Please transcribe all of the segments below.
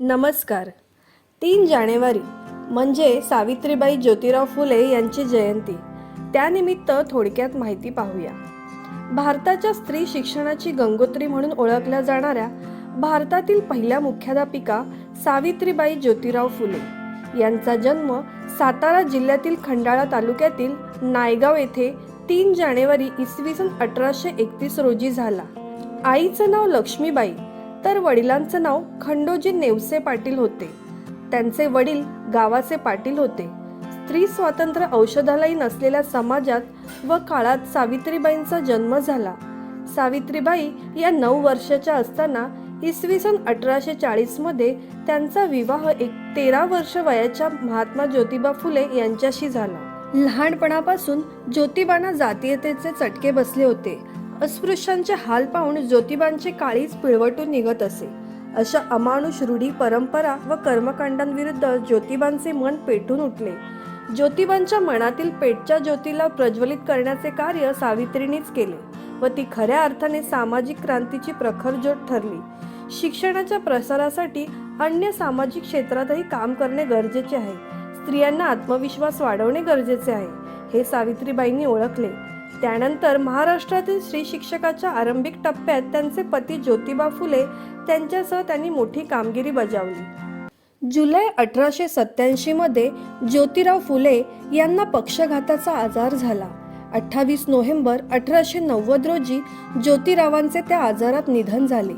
नमस्कार. तीन जानेवारी म्हणजे सावित्रीबाई ज्योतिराव फुले यांची जयंती. त्यानिमित्त थोडक्यात माहिती पाहूया. भारताच्या स्त्री शिक्षणाची गंगोत्री म्हणून ओळखल्या जाणाऱ्या भारतातील पहिल्या मुख्याध्यापिका सावित्रीबाई ज्योतिराव फुले. यांचा जन्म सातारा जिल्ह्यातील खंडाळा तालुक्यातील नायगाव येथे तीन जानेवारी इसवी सन अठराशे एकतीस रोजी झाला. आईचं नाव लक्ष्मीबाई तर वडिलांचं नाव खंडोजी नेवसे पाटील होते. त्यांचे वडील गावाचे पाटील होते. स्त्री स्वातंत्र्य औषधालाही नसलेल्या समाजात व काळात सावित्रीबाईंचा जन्म झाला. सावित्रीबाई या नऊ वर्षाच्या असताना इसवी सन अठराशे चाळीसमध्ये त्यांचा विवाह एक तेरा वर्ष वयाच्या महात्मा ज्योतिबा फुले यांच्याशी झाला. लहानपणापासून ज्योतिबांना जातीयतेचे चटके बसले होते. अस्पृश्यांचे हाल पाहून ज्योतिबांचे काळीच पिळवटून निघत असे. अशा अमानुष रूढी परंपरा व कर्मकांडांविरुद्ध ज्योतिबांचे मन पेटून उठले. ज्योतिबांच्या मनातील पेटच्या ज्योतीला प्रज्वलित करण्याचे कार्य सावित्रीनेच केले व ती खऱ्या अर्थाने सामाजिक क्रांतीची प्रखर ज्योत ठरली. शिक्षणाच्या प्रसारासाठी अन्य सामाजिक क्षेत्रातही काम करणे गरजेचे आहे. स्त्रियांना आत्मविश्वास वाढवणे गरजेचे आहे हे सावित्रीबाईंनी ओळखले. त्यानंतर महाराष्ट्रातील स्त्री शिक्षकाच्या आरंभिक टप्प्यात त्यांचे पती ज्योतिबा फुले त्यांच्यासह त्यांनी मोठी कामगिरी बजावली. जुलै अठराशे सत्याऐंशी मध्ये ज्योतिराव फुले यांना पक्षघाताचा आजार झाला. अठ्ठावीस नोव्हेंबर अठराशे नव्वद रोजी ज्योतिरावांचे त्या आजारात निधन झाले.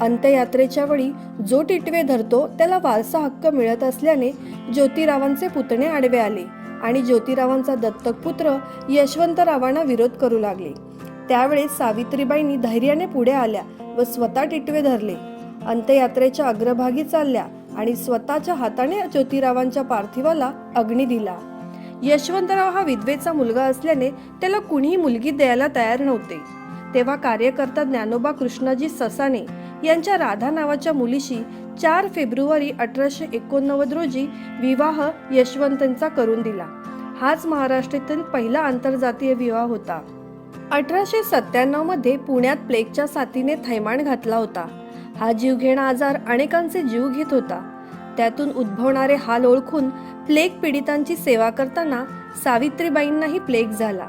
अंत्ययात्रेच्या वेळी जो टिटवे धरतो त्याला वारसा हक्क मिळत असल्याने ज्योतिरावांचे पुतणे आडवे आले. आणि ज्योतिरावांचा दत्तक पुत्र यशवंतरावांना विरोध करू लागले. त्यावेळेस सावित्रीबाईंनी धैर्याने पुढे आल्या व स्वतः टिटवे धरले. अंत्ययात्रेच्या अग्रभागी चालल्या आणि स्वतःच्या हाताने ज्योतिरावांच्या पार्थिवाला अग्नी दिला. यशवंतराव हा विधवेचा मुलगा असल्याने त्याला कुणीही मुलगी द्यायला तयार नव्हते. तेव्हा कार्यकर्ता ज्ञानोबा कृष्णाजी ससाने यांच्या राधा नावाच्या मुलीशी चार फेब्रुवारी अठराशे एकोणनव्वद रोजी विवाह यशवंतांचा करून दिला. हाच महाराष्ट्रातील पहिला आंतरजातीय विवाह होता. अठराशे सत्त्याण्णवमध्ये पुण्यात प्लेगच्या साथीने थैमान घातला होता. हा जीवघेणा आजार अनेकांचे जीव घेत होता. त्यातून उद्भवणारे हाल ओळखून प्लेग पीडितांची सेवा करताना सावित्रीबाईंनाही प्लेग झाला.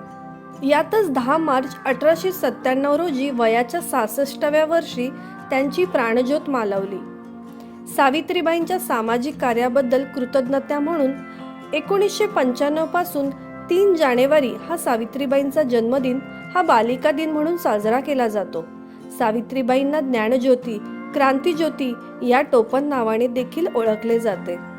यातच दहा मार्च अठराशे सत्त्याण्णव रोजी वयाच्या सहासष्टाव्या वर्षी त्यांची प्राणज्योत मालवली. सावित्रीबाईंच्या सामाजिक कार्याबद्दल कृतज्ञता म्हणून एकोणीसशे पंच्याण्णवपासून तीन जानेवारी हा सावित्रीबाईंचा जन्मदिन हा बालिका दिन म्हणून साजरा केला जातो. सावित्रीबाईंना ज्ञानज्योती क्रांतीज्योती या टोपण नावाने देखील ओळखले जाते.